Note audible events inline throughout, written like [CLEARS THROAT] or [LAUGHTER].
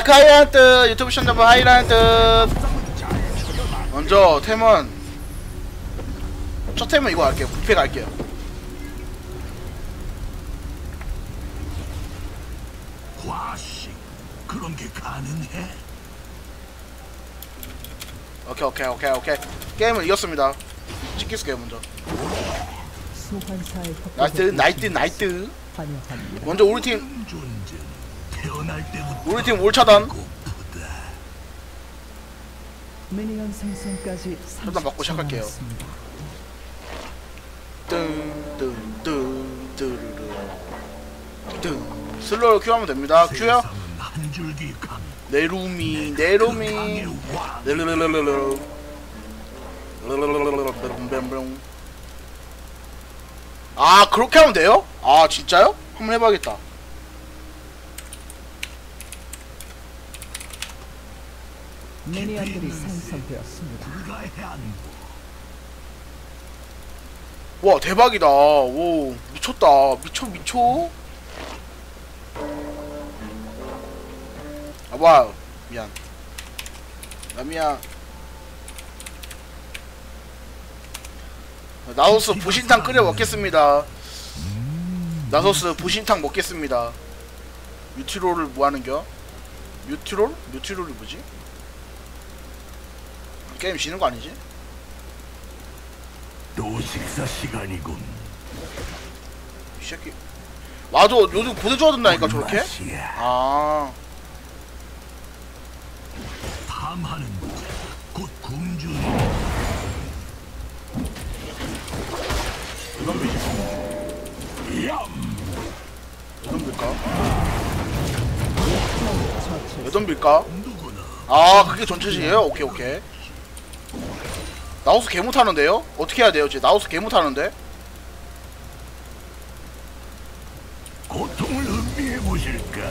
다크 하이라이트 유튜브 시청자분 하이라이트. 먼저 템은 첫 템은 이거 할게요. 부패 갈게요. 그런 게 가능해? 오케이 오케이 오케이 오케이. 게임을 이겼습니다. 찍겠을게요 먼저. 나이트 나이트 나이트. 먼저 우리 팀 우리 팀 올차단. 미니언 생성까지 일단 받고 30초 시작할게요. 뜬 슬로우 큐 하면 됩니다. 큐요. 강의 왕. 르르르르르 르 르르르르르 아 그렇게 하면 돼요? 아 진짜요? 한번 해봐야겠다 미니언들이 생성되었습니다. 와 대박이다. 오 미쳤다. 미쳐 미쳐? 아 와 미안. 나 미안. 나소스 부신탕 끓여 먹겠습니다. 나소스 부신탕 먹겠습니다. 뮤티롤을 뭐하는겨? 뮤티롤? 뮤티롤이 뭐지? 게임 지는 거 아니지? 또 식사 시간이군 이 새끼 맞아 요즘 고대 좋아진다니까 저렇게? 아 탐하는 곧 굶주리 몇 덤빌까? 처치 몇 덤빌까? 누구나 아 그게 전체시에요? 오케이 오케이 나우스 개 못하는데요? 어떻게 해야 돼요? 쟤 나우스 개 못하는데? 고통을 음미해 보실까?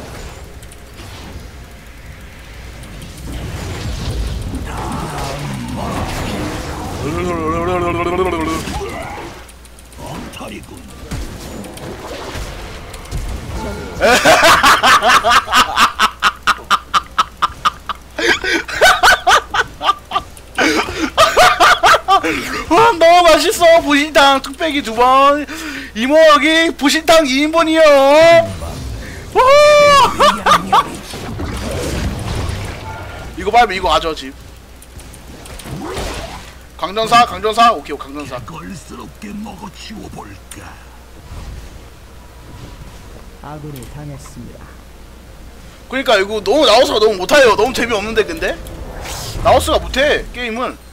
엉터리군 [LAUGHS] [LAUGHS] [LAUGHS] 와 너무 맛있어. 부신탕 뚝배기 두 번. 이모여기 부신탕 2인분이요. [LAUGHS] 이거 말면 이거 아죠 집 강전사 강전사? 오케이 강전사. 걸스럽게 먹어치워 볼까? 아군이 당했습니다. 그러니까 이거 너무 나우스가 너무 못해요. 너무 재미없는데 근데? 나우스가 못해 게임은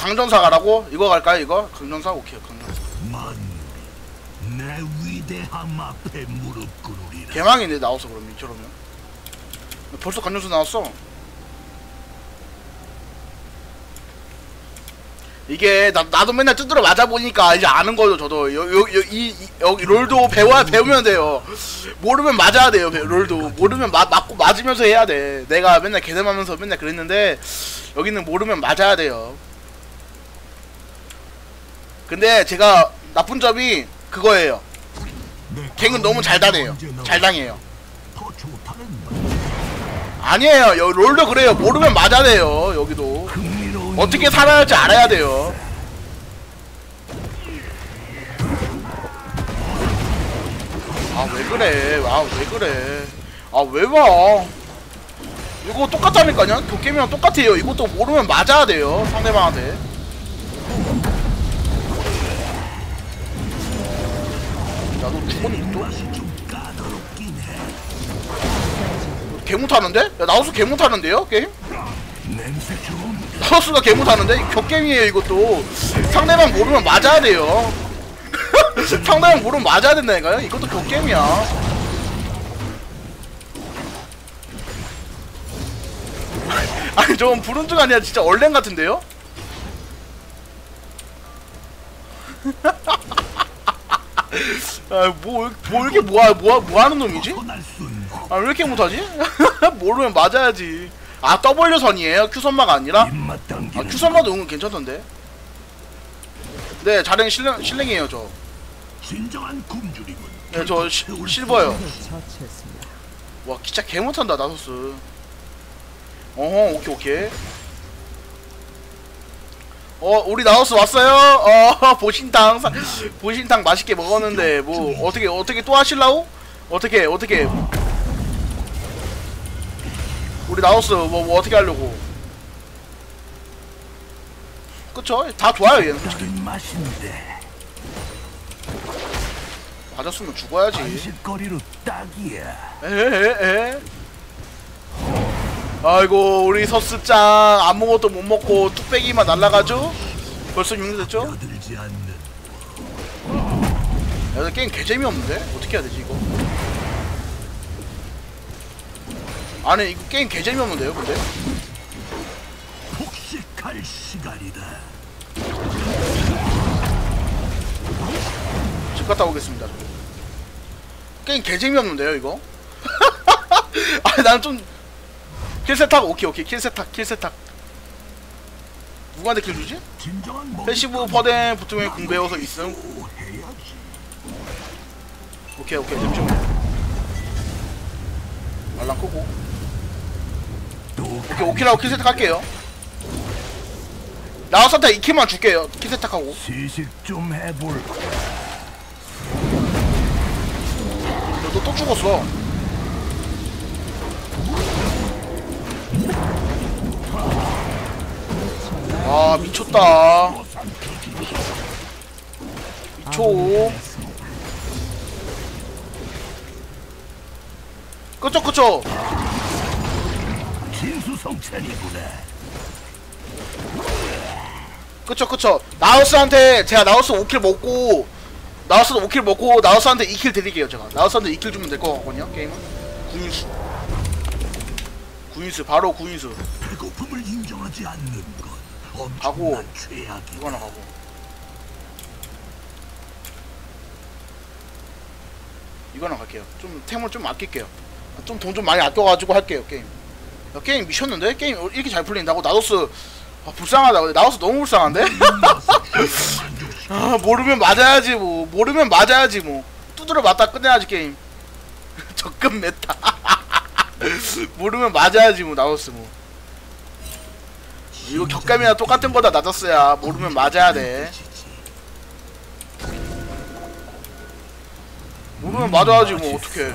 강전사 가라고? 이거 갈까요 이거? 강전사? 오케이 강전사. 만물이 내 위대함 앞에 무릎 꿇으리라. 개망이네 나와서 그러면 저러면 벌써 강전사 나왔어. 이게 나, 나도 맨날 뜯으러 맞아 보니까 이제 아는 거죠 저도. 여, 여, 여, 이, 이, 여기 롤도 배워 배우면 돼요. 모르면 맞아야 돼요 배- 롤도. 모르면 맞, 맞고 맞으면서 해야 돼. 내가 맨날 개념하면서 맨날 그랬는데 여기는 모르면 맞아야 돼요 근데 제가 나쁜 점이 그거예요. 갱은 너무 잘 당해요. 잘 당해요. 아니에요. 여, 롤도 그래요. 모르면 맞아야 돼요 여기도. 어떻게 살아야 할지 알아야 돼요. 아 왜 그래? 아 왜 그래? 아 왜봐 이거 똑같다니까요? 도깨비랑 똑같아요. 이것도 모르면 맞아야 돼요 상대방한테 좀 까다롭긴 해개 못하는데? 야 나우스 개 못하는데요 게임? 나우스가 개 못하는데? 격게임이에요 이것도 상대방 모르면 맞아야 돼요 [LAUGHS] 상대방 모르면 맞아야 된다니까요 이것도 격게임이야 [LAUGHS] 아니 저건 불운증 아니야 진짜 얼랭 같은데요? [LAUGHS] 아뭐 뭐 이렇게 뭐, 뭐, 뭐 하는 놈이지? 아 왜 이렇게 못하지? [LAUGHS] 모르면 맞아야지 아 W선이에요? Q선마가 아니라? 입맛 아 당기는 Q선마도 은근 괜찮던데 네 자랭 실랭, 실랭이에요 저. 네, 저 진정한 굶주림은 네, 저 시, 실버요. 와 진짜 개 못한다 나소스 어허 오케이 오케이 어 우리 나우스 왔어요? 어 [LAUGHS] 보신탕 사- 보신탕 맛있게 먹었는데 뭐 어떻게 어떻게 또 하실라고? 어떻게 어떻게? 우리 나우스 뭐, 뭐 어떻게 하려고? 그쵸? 다 좋아요 얘는 솔직히. 맞았으면 죽어야지. 에에에 아이고 우리 서스짱 아무것도 못 먹고 뚝배기만 날라가죠? 벌써 6년 됐죠? 야, 이 게임 개재미 없는데? 어떻게 해야 되지 이거? 아니 이거 게임 개재미 없는데요 근데? 폭식할 시간이다. 집 갔다 오겠습니다. 게임 개재미 없는데요 이거? [LAUGHS] 아니 나는 좀 킬세탁? 오케이 오케이. 킬세탁 킬세탁. 누구한테 킬 주지? 패시브 퍼덴 붙으면 궁 배워서 있음. 오케이 오케이. 잠시만 알람 끄고. 또 오케이 오키라고 킬세탁 할게요. 나와서한테 2킬만 줄게요. 킬세탁하고. 시식 좀 해볼까. 너또 죽었어 아 미쳤다. 미쳐. 그쵸 그쵸. 그쵸 그쵸. 나우스한테 제가 나우스 5킬 먹고 나우스도 5킬 먹고 나우스한테 2킬 드릴게요 제가. 나우스한테 2킬 주면 될 것 같거든요 게임은. 구인수. 구인수 바로 구인수. 배고픔을 인정하지 않는 건 가고. 엄청난 죄악이다. 이거 하나 가고 이거 하나 갈게요 좀 템을 좀 아낄게요 좀돈좀 많이 아껴가지고 할게요 게임 야, 게임 미쳤는데? 게임 이렇게 잘 풀린다고? 나우스 아, 불쌍하다 근데 나우스 너무 불쌍한데? [LAUGHS] 아 모르면 맞아야지 뭐 모르면 맞아야지 뭐 두드려 맞다 끝내야지 게임 [LAUGHS] 적금 메타 [LAUGHS] 모르면 맞아야지 뭐 나우스 뭐 이거 격감이나 똑같은 거다 낮았어야 모르면 맞아야 돼 모르면 맞아야지 뭐 어떡해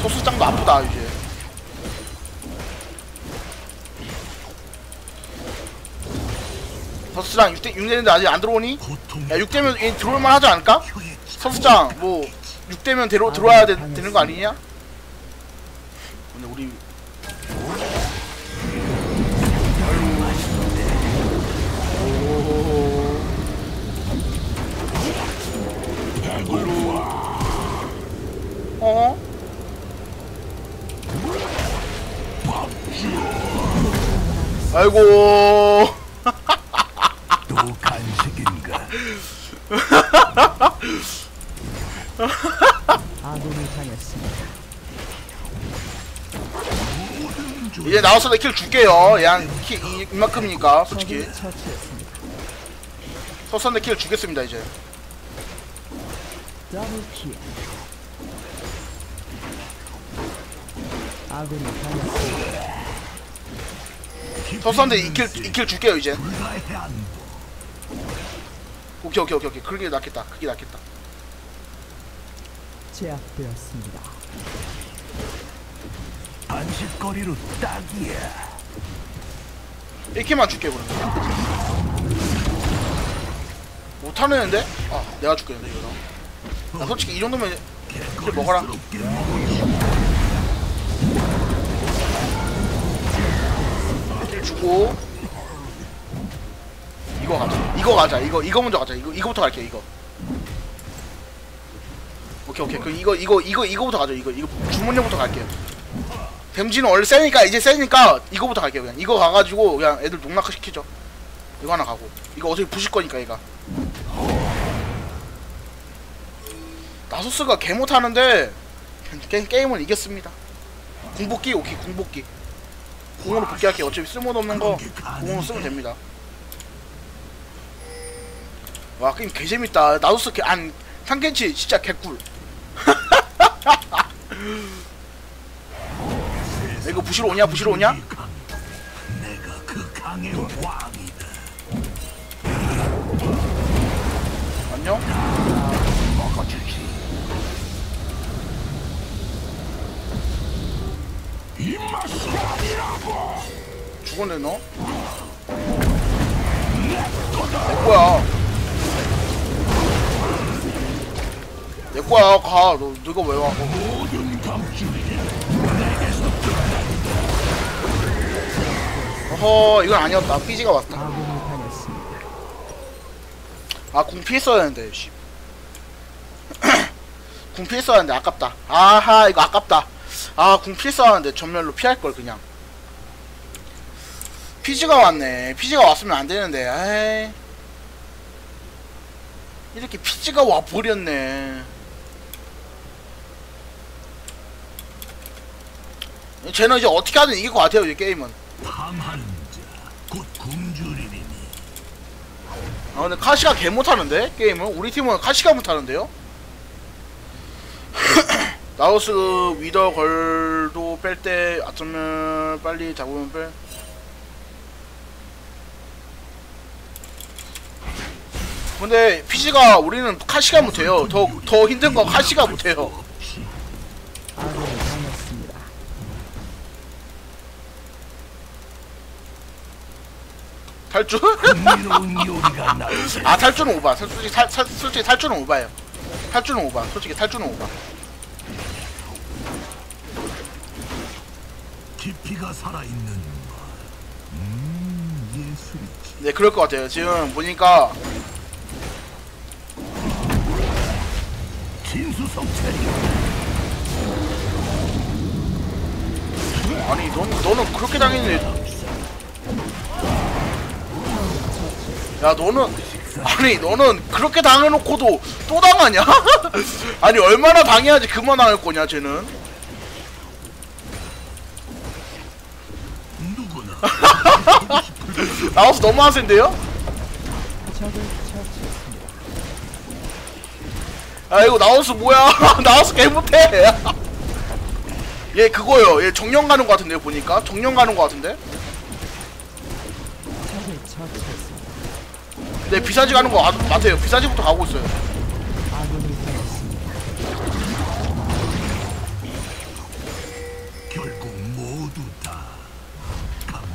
소스장도 아프다 이제 서스장 6대 6대인데 아직 안 들어오니? 야 6대면 얘 들어올만 하지 않을까? 서수장 뭐 6대면 들어, 들어와야 되, 되는 거 아니냐? 근데 우리 어? 아이고 [LAUGHS] 또 간식인가? 아군이 당했습니다. 이제 나와서 내킬 줄게요 양 키 이만큼이니까 솔직히 적을 처치했습니다. 서선대 킬 주겠습니다 이제 더블 킬. 아군이 당했습니다. 서선대 2킬 2킬 줄게요 이제. 오케이 오케이 오케이 오케이 그게 낫겠다 그게 낫겠다 제압되었습니다. 간식거리로 딱이야. 1킬만 줄게 그러면 못하는 애인데? 아 내가 줄겠는데 이거 나 솔직히 이 정도면 킬 먹어라. 킬 주고. 이거 가자. 이거 가자. 이거 이거 먼저 가자. 이거 이거부터 갈게요 이거. 오케이 오케이. 그 이거 이거 이거 이거부터 가죠. 이거 이거 주문료부터 갈게요. 댐지는 원래 세니까 이제 세니까 이거부터 갈게요 그냥. 이거 가가지고 그냥 애들 농락화 시키죠. 이거 하나 가고. 이거 어차피 부실 거니까 얘가 나소스가 개 못하는데 게, 게임을 이겼습니다. 궁복기 오케이 궁복기. 궁으로 복귀할게요. 어차피 쓸모도 없는 거 궁으로 쓰면 됩니다. 와 게임 개재밌다. 나소스 개, 안 탕켄치 진짜 개꿀. [LAUGHS] 이거 부시러 오냐? 부시러 오냐? 내가 그 강의 왕 죽었네 너? 내 거야 내 거야 가너 너가 왜 와? 어허 이건 아니었다 피지가 왔다. 아궁 피했어야 했는데 씨. [CLEARS THROAT] 궁 피했어야 했는데 아깝다 아하 이거 아깝다 아궁 피했어야 하는데 전멸로 피할 걸 그냥 피지가 왔네. 피지가 왔으면 안 되는데. 에이. 이렇게 피지가 와 버렸네. 쟤는 이제 어떻게 하든 이길 것 같아요 이 게임은. 아 근데 카시가 개 못하는데 게임은 우리 팀은 카시가 못하는데요? [CLEARS THROAT] 나우스 위더 걸도 뺄때 어쩌면 빨리 잡으면 뺄 근데 피지가 우리는 카시가 못해요 더 더 힘든 건 카시가 못해요. 탈주? 아 탈주는 오바 솔직히 탈, 탈, 솔직히 탈주는 오바예요 탈주는 오바 솔직히 탈주는 오바 깊이가 살아있는 말. 음, 예술이지. 네 그럴 것 같아요 지금 보니까 아니 넌, 너는 그렇게 당했는데 야 너는 아니 너는 그렇게 당해놓고도 또 당하냐? [LAUGHS] 아니 얼마나 당해야지 그만 당할 거냐 쟤는? [LAUGHS] 나와서 너무 하센데요? 아 이거 나와서 뭐야? [LAUGHS] 나와서 개 못해. 얘 그거요. 얘 정령 가는 거 같은데요 보니까? 정령 가는 거 같은데. 근데 비사지 가는 거 아, 맞아요. 비사지부터 가고 있어요.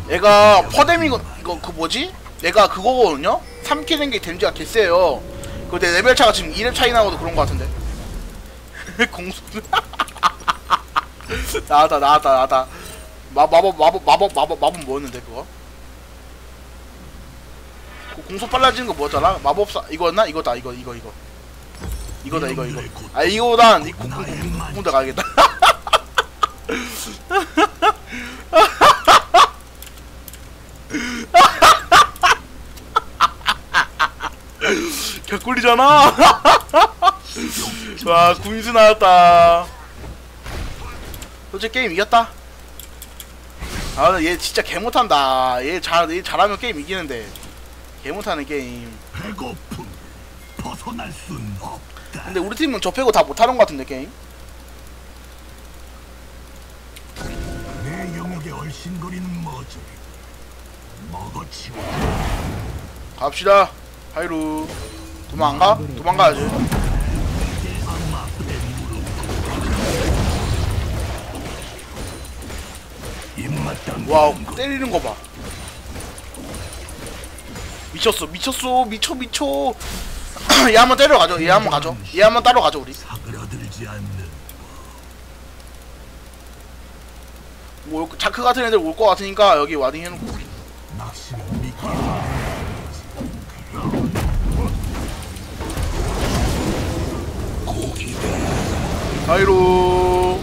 얘가 퍼뎀이거 이거 그 뭐지? 내가 그거거든요? 3키는 게 댐지가 개쎄요 그내 레벨 차가 지금 2렙 차이 나고도 그런 거 같은데 공수 나왔다 나왔다 마, 마법 마법 마법 마법 마법 뭐였는데 그거? 그 공속 빨라지는 거 뭐였더라? 마법사 이거였나? 이거다 이거 이거 이거 이거다 이거 이거 아 이거단 이 공공공대 가야겠다 개꿀이잖아. [LAUGHS] 와 구인수 나왔다. 솔직히 게임 이겼다. 아 얘 진짜 개 못한다. 얘 잘 얘 잘하면 게임 이기는데 개 못하는 게임. 배고픔 벗어날 순 없다. 근데 우리 팀은 저 빼고 다 못하는 것 같은데 게임. 내 영역에 얼씬거리는 머저리 먹어치워 갑시다. 하이루. 도망 안 가? 도망가야지. 와우 때리는 거 봐. 미쳤어 미쳤어 미쳐 미쳐. [CLEARS THROAT] 얘 한번 때려 가죠. 얘 한번 가죠. 얘 한번 따로 가죠 우리. 않는 뭐 자크 같은 애들 올 것 같으니까 여기 와딩 해놓고. 하이루.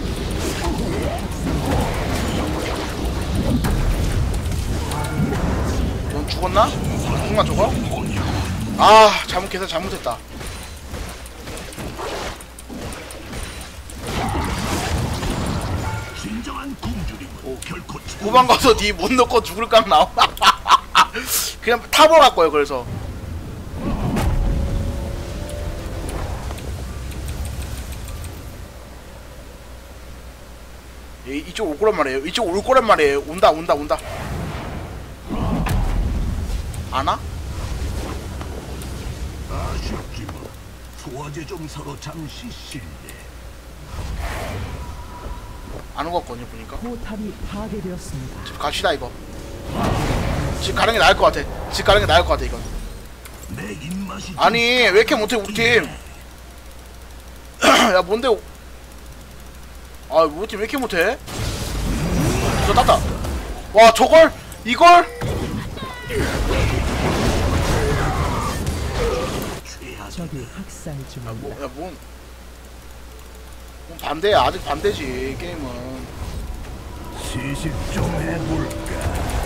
넌 죽었나? 죽나 저거? 아 잘못 계산 잘못했다. 후반 가서 니못 넣고 죽을 각 나와. [LAUGHS] 그냥 탑으로 갈 거예요. 그래서 이, 이쪽 올 거란 말이에요. 이쪽 올 거란 말이에요. 온다 온다 온다. 안와? 아쉽지만 소화제 좀 사러 잠시 실례. 안온 것 같거든요 보니까. 포탑이 파괴되었습니다. 집 갑시다 이거. 집 가는 게 나을 것 같아. 집 가는 게 나을 것 같아 이건. 내 입맛이 좀 아니 왜 이렇게 못해 우리 팀야 [CLEARS THROAT] 뭔데? 아 우리 팀왜 이렇게 못해 저 땄다 와 저걸 이걸 최악. 적이 학살 뭐, 중입니다. 야, 뭔, 뭔 반대야. 아직 반대지, 게임은. 시식 좀 해볼까.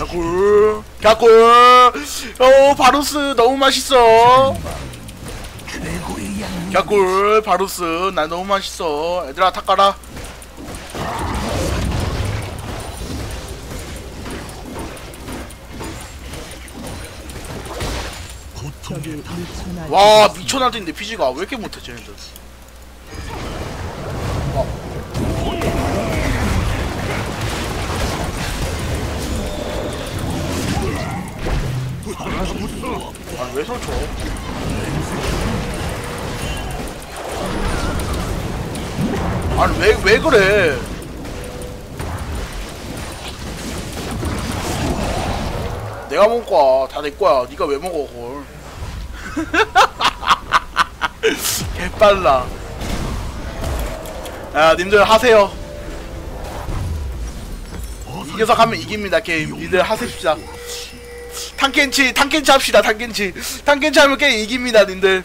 야골, 야골. 어, 바루스 너무 맛있어. 야골, 바루스 나 너무 맛있어. 얘들아, 탁 가라. 적이 고통의 미쳐날 와, 미쳐날뛰는데 피지가 왜 이렇게 못해, 쟤네들. 아니, 왜 설쳐? 아니, 왜, 왜 그래? 내가 먹을 거야. 다 내 거야. 네가 왜 먹어, 그걸. [LAUGHS] 개빨라. 야, 님들 하세요. 이 녀석 하면 이깁니다, 게임. 니들 하십시다. 탕켄치, 탕켄치 합시다, 탕켄치. 탕켄치 하면 게임 이깁니다, 님들.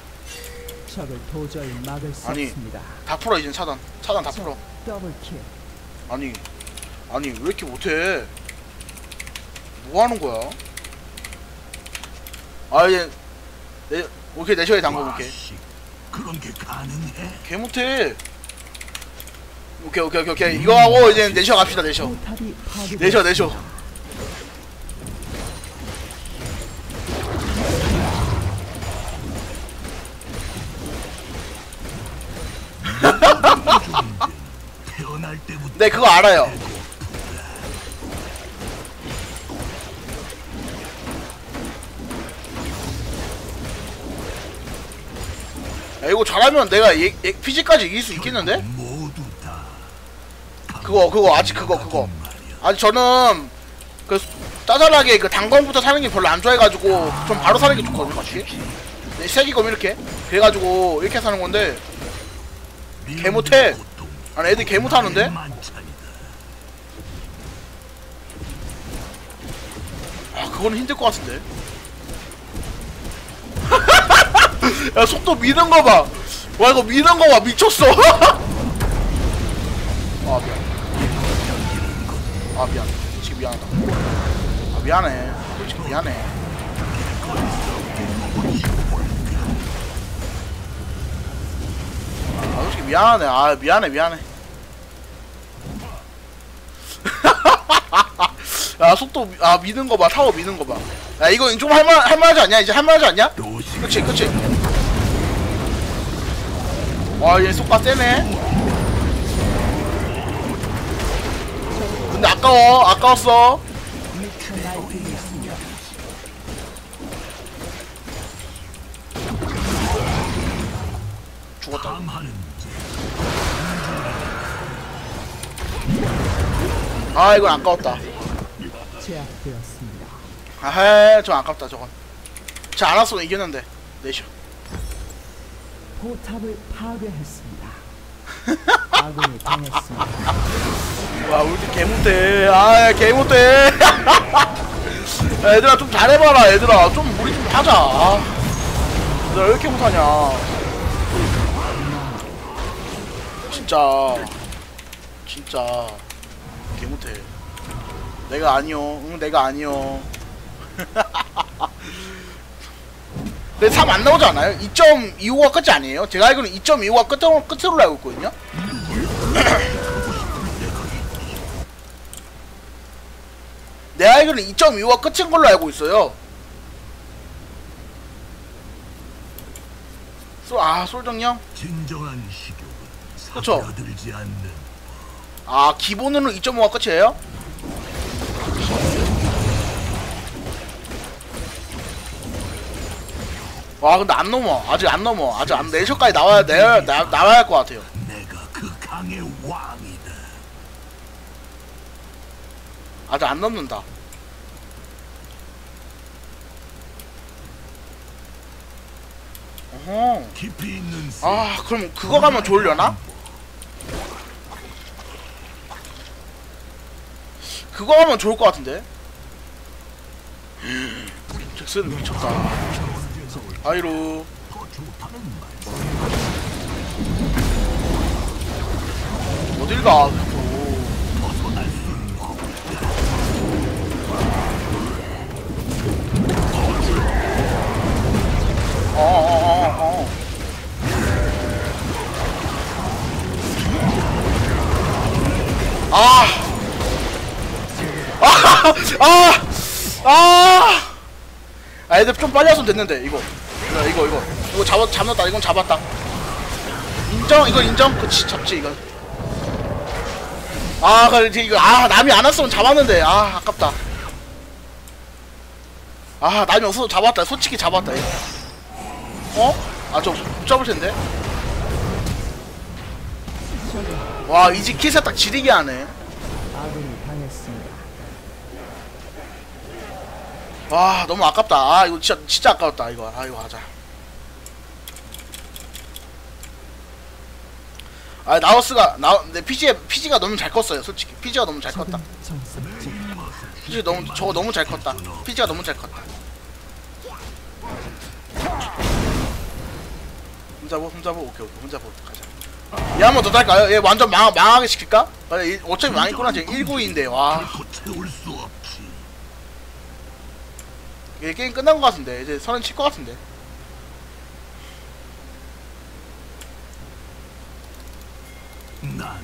적을 도저히 막을 수 아니. 없습니다. 다 풀어, 이제 차단. 차단 다 풀어. 더블킬. 아니, 아니, 왜 이렇게 못해? 뭐 하는 거야? 아, 얘, 내, 오케이, 내셔에 담궈 볼게. 와씨, 그런 게 가능해? 개 못해. 오케이, 오케이, 오케이, 오케이. 이거 하고 이제 내셔 갑시다, 내셔. 내셔, 내셔. 네, 그거 알아요. 야, 이거 잘하면 내가 얘, 얘 피지까지 이길 수 있겠는데? 그거, 그거, 아직 그거, 그거. 아니, 저는, 그, 짜잘하게 그 단검부터 사는 게 별로 안 좋아해가지고, 좀 바로 사는 게 좋거든요, 맞지? 네, 세기검 이렇게. 그래가지고, 이렇게 사는 건데, 개 못해. 아니, 애들 개 못하는데? 만찬이다. 아 그거는 힘들 것 같은데. [LAUGHS] 야 속도 미는 거봐. 와 이거 미는 거봐. 미쳤어. [LAUGHS] 아 미안. 아 미안. 솔직히 미안하다. 아 미안해. 솔직히 미안해 미안하네 아 미안해 미안해. [LAUGHS] 야 속도 미- 아 미는 거봐. 타워 미는 거봐. 야 이거 좀 할만 할만하지 않냐? 이제 할만하지 않냐? 그치 그치. 와얘 속가 세네. 근데 아까워. 아까웠어 죽었다 아 이건 아까웠다. 아헤 좀 아깝다 저건. 쟤안 왔으면 이겼는데 내셔. 포탑을 파괴했습니다. [LAUGHS] 아군이 당했습니다. 와 우리 팀 개못해. 아 개못해. 야, [LAUGHS] 얘들아 좀 잘해봐라 얘들아. 좀 우리 좀 하자. 아, 얘들아 왜 이렇게 못하냐 진짜 진짜 개 못해 내가 아니요 응 내가 아니요 [LAUGHS] 근데 3 안 나오지 않아요? 2.25가 끝이 아니에요? 제가 알기로는 2.25가 끝으로, 끝으로 알고 있거든요? [CLEARS THROAT] 내 알기로는 2.25가 끝인 걸로 알고 있어요. 아 솔정령? 진정한 식욕은 그쵸. 아 기본으로 2.5가 끝이에요? 와 근데 안 넘어 아직 안 넘어 아직 안 내셔까지 나와야 내 나, 나와야 할 것 같아요. 아직 안 넘는다 어허 아 그럼 그거 가면 좋으려나? 그거 하면 좋을 것 같은데 [GASPS] 잭슨 미쳤다 아이로 더 좋다는 말. 어딜 가 자꾸 벗어날 수 없다. 어어어어 아! 아! 아! 아! 아, 애들 좀 빨리 왔으면 됐는데, 이거. 이거, 이거, 이거. 이거 잡았, 잡았다. 이건 잡았다. 인정? 이건 인정? 그치, 잡지, 이건. 아, 그래, 이거, 아, 남이 안 왔으면 잡았는데. 아, 아깝다. 아, 남이 없어서 잡았다. 솔직히 잡았다, 이거. 어? 아, 저 못 잡을 텐데. 와, 이제 키사 딱 지리게 하네. 아군이 당했습니다. 와, 너무 아깝다. 아, 이거 진짜 진짜 아까웠다. 이거. 아, 이거 하자. 아, 나우스가 나, 내 PG PG가 너무 잘 컸어요. 솔직히 PG가 너무 잘 컸다. PG 너무 저거 너무 잘 컸다. PG가 너무 잘 컸다. 혼자보 혼자보 오케이 오케이 혼자보 가자. 얘 한번 더 달까요? 얘 완전 망 망하게 시킬까? 아, 이- 어차피 망했구나 지금 1구인데 와. 얘 게임 끝난 것 같은데 이제 선은 칠 것 같은데. 난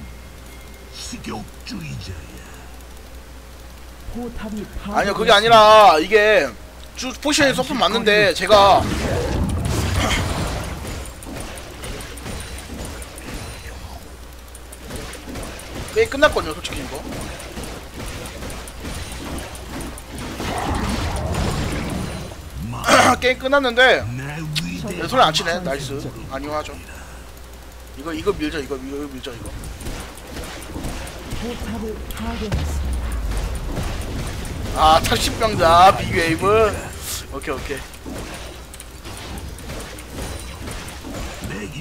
식욕주의자야. 포탑이 아니요 그게 아니라 이게 주 포션이 서프 맞는데 제가 [LAUGHS] 게임 끝났거든요 솔직히 이거 [LAUGHS] 게임 끝났는데 내 위대. 내 소리 안 치네 나이스 아니요 하죠 이거 이거 밀죠 이거 이거 밀죠 이거. 아 탈십병자 빅웨이브 오케이 오케이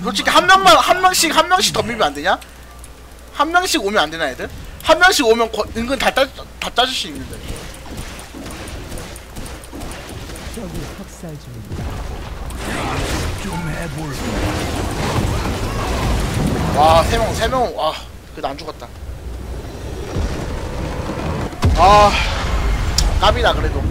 솔직히 한 명만 한 명씩 한 명씩 더 밀면 안 되냐? 한 명씩 오면 안 되나 애들? 한 명씩 오면 거, 은근 다, 따, 다 따질 수 있는데 살 중입니다. 좀 해볼. 와 세 명 세 명 와 그래도 안 죽었다 아 까비다 그래도